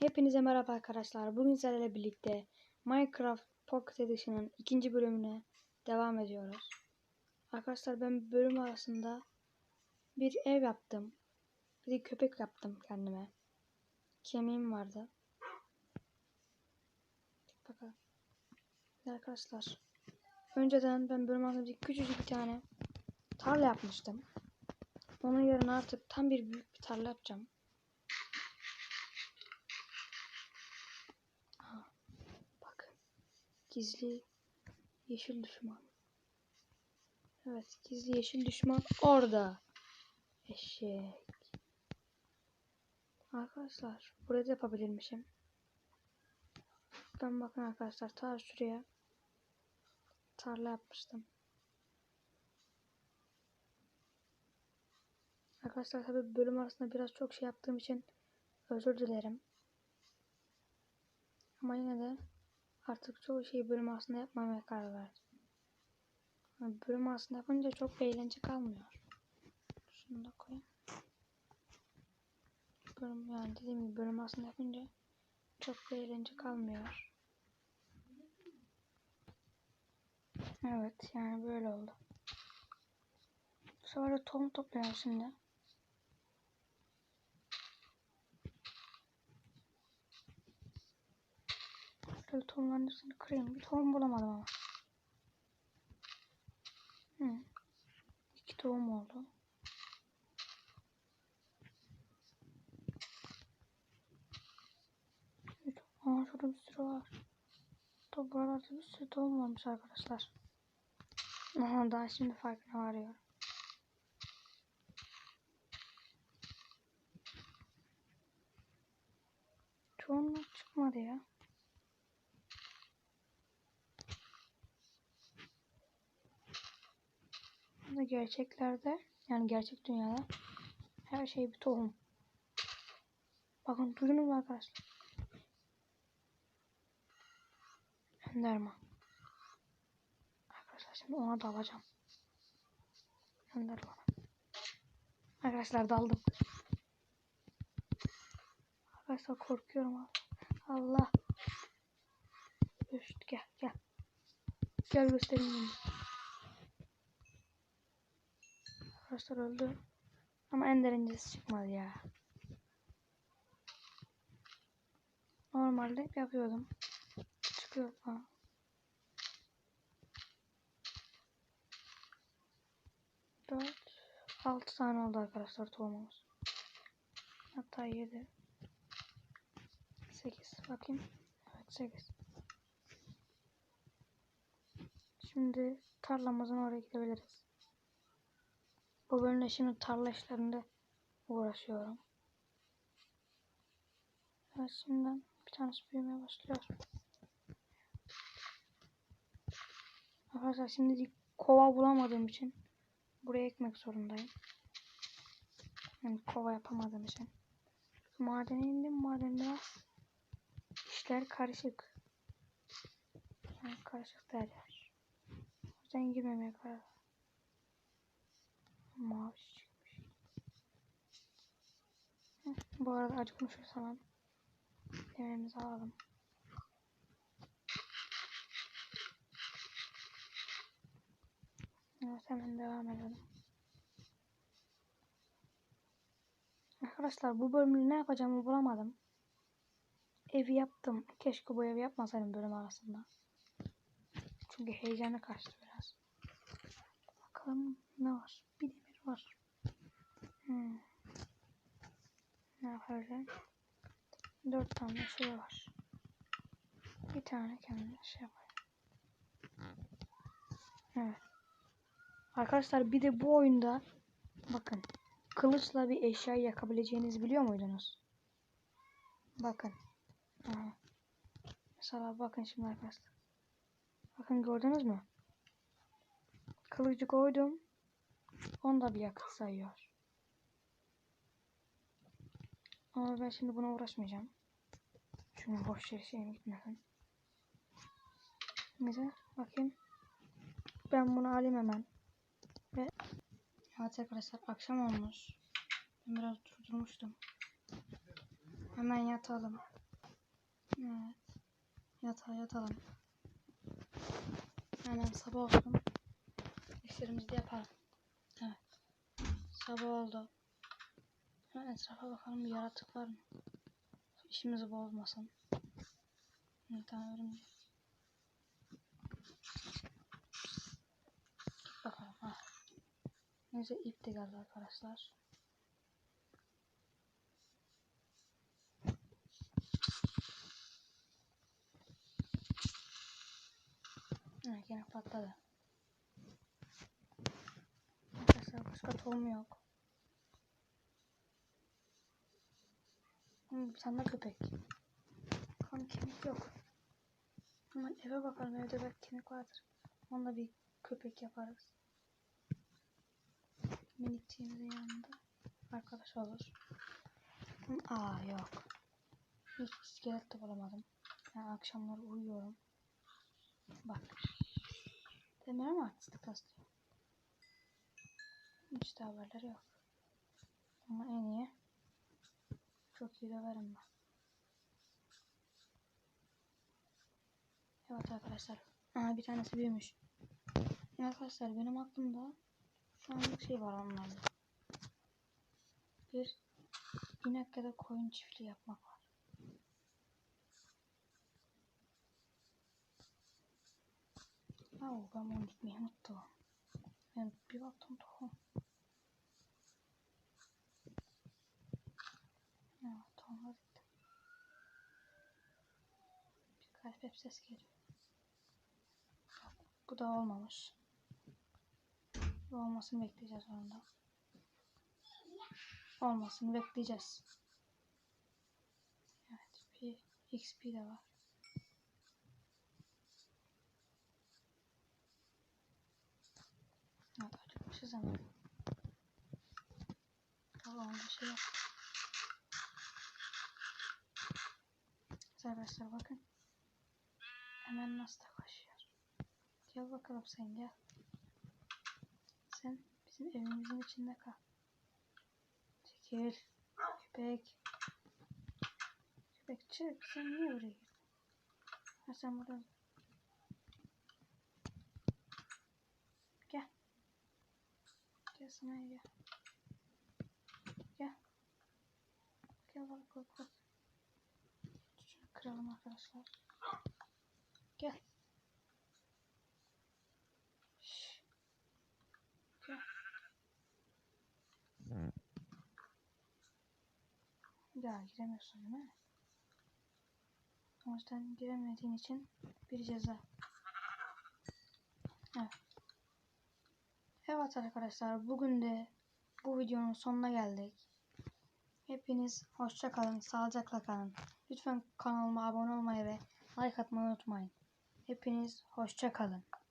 Hepinize merhaba arkadaşlar. Bugün sizlerle birlikte Minecraft Pocket Edition'ın ikinci bölümüne devam ediyoruz. Arkadaşlar ben bölüm arasında bir ev yaptım. Bir de köpek yaptım kendime. Kemiğim vardı. Bakalım. Arkadaşlar. Önceden ben bölüm arasında bir küçücük bir tane tarla yapmıştım. Onun yerine artık tam bir büyük bir tarla yapacağım. Gizli yeşil düşman. Evet, gizli yeşil düşman orada. Eşek. Arkadaşlar, burada yapabilirmişim. Ben bakın arkadaşlar, ta şuraya tarla yapmıştım. Arkadaşlar tabi bölüm arasında biraz çok şey yaptığım için özür dilerim. Ama yine de artık çoğu şeyi bölüm arasında yapmamaya karar verdim. Yani bölüm arasında yapınca çok eğlence kalmıyor. Şunu da koyayım. Bölüm, yani dediğim gibi bölüm arasında yapınca çok eğlence kalmıyor. Evet yani böyle oldu. De tohum topluyorum şimdi. Şöyle tohumların üstünü kırayım. Bir tohum bulamadım ama. Hı. İki tohum oldu. Aa şurada bir sürü var. Da buralarda bir sürü tohum varmış arkadaşlar. Aha daha şimdi farkına varıyorum. Çoğunluk çıkmadı ya. Gerçeklerde yani gerçek dünyada her şey bir tohum. Bakın duydunuz mu arkadaşlar? Enderman. Arkadaşlar şimdi ona dalacağım. Enderman. Arkadaşlar daldım. Arkadaşlar korkuyorum. Allah. Üst gel gel. Gel göstereyim bunu. Arkadaşlar öldü. Ama ender incisi çıkmadı ya. Normalde yapıyordum. Çıkıyor falan. Dört, altı tane oldu arkadaşlar tohumumuz. Hatta yedi. Sekiz. Bakayım. Evet sekiz. Şimdi tarlamızın oraya gidebiliriz. Bu bölümde şimdi tarla işlerinde uğraşıyorum. Evet şimdiden bir tanesi büyümeye başlıyor. Arkadaşlar şimdi kova bulamadığım için buraya ekmek zorundayım. Yani kova yapamadığım için. Madene indim. Maden biraz işler karışık. Yani karışık derler. O yüzden girmemeye karar. Mavi çıkmış. Bu arada acıkmışız hemen. Yemeğimizi alalım. Evet hemen devam edelim. Arkadaşlar bu bölümde ne yapacağımı bulamadım. Evi yaptım. Keşke bu evi yapmasaydım bölüm arasında. Çünkü heyecanı kaçtı biraz. Bakalım ne var? Bir var. Hmm. Ne yapacağım? Dört tane şey var. Bir tane kendine şey yapayım. Evet. Arkadaşlar bir de bu oyunda bakın kılıçla bir eşyayı yakabileceğinizi biliyor muydunuz? Bakın. Aha. Mesela bakın şimdi arkadaşlar. Bakın gördünüz mü? Kılıcı koydum. Onda bir yakıt sayıyor. Ama ben şimdi buna uğraşmayacağım. Çünkü boş yere şeyim gitmesin. Güzel. Bakayım. Ben bunu alayım hemen. Ve evet arkadaşlar akşam olmuş. Ben biraz durdurmuştum. Hemen yatalım. Evet. Yatağa yatalım. Hemen sabah olsun. İşlerimizi de yapalım. Sabah oldu. Hemen etrafa bakalım bir yaratık var mı? İşimizi bozmasın. Bir tane örümcek. Bakalım. Ha. Neyse ip de geldi arkadaşlar. Evet yine patladı. Arkadaşlar başka tohum yok. Bir tane köpek. Bakalım kemik yok. Hemen eve bakalım evde belki kemik vardır. Onunla bir köpek yaparız. Minikçiğimizin yanında arkadaş olur. Aa yok. Hiç iskelet de bulamadım. Yani akşamları uyuyorum. Bak. Demiyorum artistlik taslıyor. Hiç de haberleri yok. Ama en iyi. Çok iyi döverim ben. Evet arkadaşlar. Aha bir tanesi büyümüş. Arkadaşlar benim aklımda şu anlık şey var onlarla. Bir inek ya da koyun çiftliği yapmak var. Oo, ben bunu gitmeyi unuttum. Ben bir baktım tohum. Garip hep ses geliyor. Bu da olmamış. Bu olmasını bekleyeceğiz onda. Olmasını bekleyeceğiz. Evet, bir XP de var. Evet, acıkmışız hemen. Tamam, bir şey yok. Arkadaşlar bakın. Hemen nasıl koşuyor. Gel bakalım sen gel. Sen bizim evimizin içinde kal. Çekil. Köpek. Köpek çık. Sen niye buraya girdin? Ha sen burada. Gel. Gel sana gel. Gel. Gel bak bak bak. Şunu kıralım arkadaşlar. Gel. Gel. Bir daha giremiyorsun değil mi? O yüzden giremediğin için bir ceza. Evet. Evet arkadaşlar bugün de bu videonun sonuna geldik. Hepiniz hoşça kalın, sağlıcakla kalın. Lütfen kanalıma abone olmayı ve like atmayı unutmayın. Hepiniz hoşça kalın.